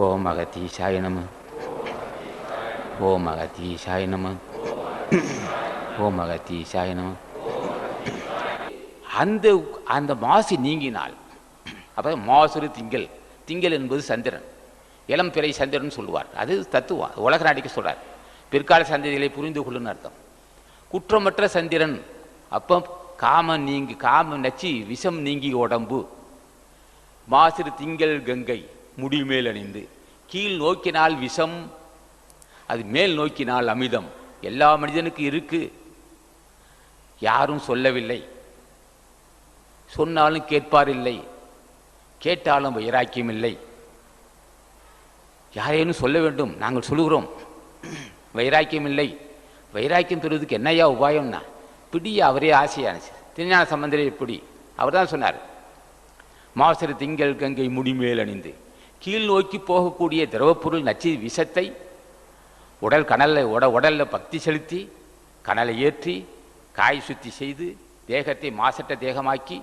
ஓம் அகத்தீசாய நம ஓம் அகத்தீசாய நம ஓம் அகத்தீசாய நம அந்த அந்த மாசு நீங்கினால் அப்போ மாசுறு திங்கள் திங்கள் என்பது சந்திரன். இளம் பிறை சந்திரன் சொல்லுவார். அது தத்துவம் உலக நாடிக்க சொல்கிறார் பிற்கால சந்ததிகளை புரிந்து கொள்ளுன்னு அர்த்தம். குற்றமற்ற சந்திரன் அப்போ காமம் நீங்கி காமம் நச்சு விஷம் நீங்கி உடம்பு மாசிறு திங்கள் கங்கை. முடிமேல் அணிந்து கீழ் நோக்கினால் விஷம் அது மேல் நோக்கினால் அமிதம். எல்லா மனிதனுக்கு இருக்கு. யாரும் சொல்லவில்லை. சொன்னாலும் கேட்பார் இல்லை கேட்டாலும் வைராக்கியம் இல்லை யாரேனும் சொல்ல வேண்டும். நாங்கள் சொல்லுகிறோம். வைராக்கியம் இல்லை வைராக்கியம் பெறுவதற்கு என்னையா உபாயம்னா பிடி அவரே ஆசையானுச்சு திருஞான சம்பந்தரே இப்படி அவர் தான் சொன்னார். மாசரு திங்கள் கங்கை முடிமேல் அணிந்து. கீழ் நோக்கி போகக்கூடிய திரவப்பொருள் நச்சு விஷத்தை உடல் கனலில் உட உடலில் பக்தி செலுத்தி கனலை ஏற்றி காய் சுத்தி செய்து தேகத்தை மாசற்ற தேகமாக்கி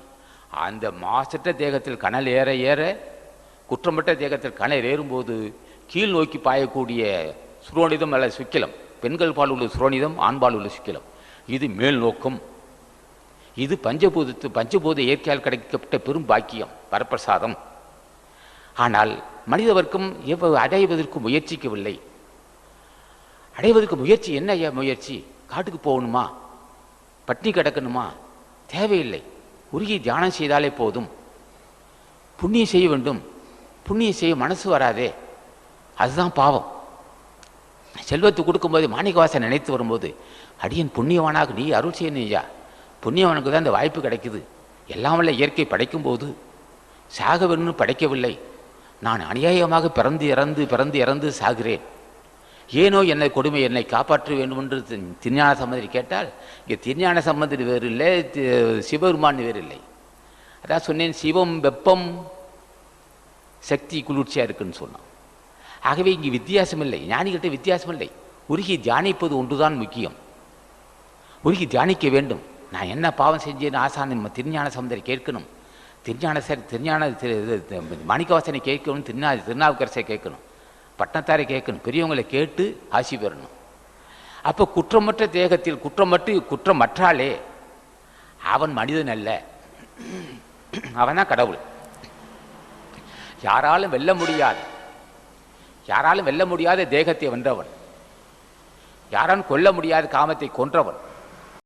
அந்த மாசற்ற தேகத்தில் கனல் ஏற ஏற குற்றமற்ற தேகத்தில் கனல் ஏறும்போது கீழ் நோக்கி பாயக்கூடிய சுரோனிதம் அல்ல சுக்கிலம் பெண்கள் பால் உள்ள சுரோனிதம் ஆண்பால் உள்ள சுக்கிலம் இது மேல் நோக்கம். இது பஞ்சபூதத்து பஞ்சபூத இயற்கையால் கிடைக்கப்பட்ட பெரும் பாக்கியம் வரப்பிரசாதம். ஆனால் மனித வர்க்கம் எவ்வளவு அடைவதற்கு முயற்சிக்கவில்லை. அடைவதற்கு முயற்சி என்ன ஐயா முயற்சி? காட்டுக்கு போகணுமா? பட்டினி கிடக்கணுமா? தேவையில்லை. உருகி தியானம் செய்தாலே போதும். புண்ணியம் செய்ய வேண்டும். புண்ணியம் செய்ய மனசு வராதே. அதுதான் பாவம். செல்வத்தை கொடுக்கும்போது மாணிக்கவாசன் நினைத்து வரும்போது அடியன் புண்ணியவானாக நீ அருள் செய்யணும் ஐயா புண்ணியவனுக்கு தான் இந்த வாய்ப்பு கிடைக்குது. எல்லாம் வல்ல இயற்கை படைக்கும்போது சாக வேணும்னு படைக்கவில்லை. நான் அநியாயமாக பிறந்து இறந்து பிறந்து இறந்து சாகிறேன். ஏனோ என்னை கொடுமை என்னை காப்பாற்ற வேண்டும் என்று தி- திருஞான சம்பந்தரி கேட்டால் இங்கே திருஞான சம்பந்தரி வேறு இல்லை சிவபெருமான் வேறு இல்லை. அதான் சொன்னேன் சிவம் வெப்பம் சக்தி குளிர்ச்சியாக இருக்குன்னு சொன்னான். ஆகவே இங்கே வித்தியாசம் இல்லை ஞானிகிட்ட வித்தியாசம் இல்லை. உருகி தியானிப்பது ஒன்றுதான் முக்கியம். உருகி தியானிக்க வேண்டும். நான் என்ன பாவம் செஞ்சேன்னு ஆசான் நம்ம திருஞான சம்பந்தரை கேட்கணும். திருஞான திருஞான மணிக்கவாசனை கேட்கணும் திருநா திருநாவுக்கரசை கேட்கணும் பட்டத்தாரை கேட்கணும் பெரியவங்களை கேட்டு ஆசி பெறணும். அப்போ குற்றமற்ற தேகத்தில் குற்றமற்று குற்றமற்றாலே அவன் மனிதன் அல்ல. அவன் தான் கடவுள். யாராலும் வெல்ல முடியாது. யாராலும் வெல்ல முடியாத தேகத்தை வென்றவன். யாராலும் கொல்ல முடியாத காமத்தை கொன்றவன்.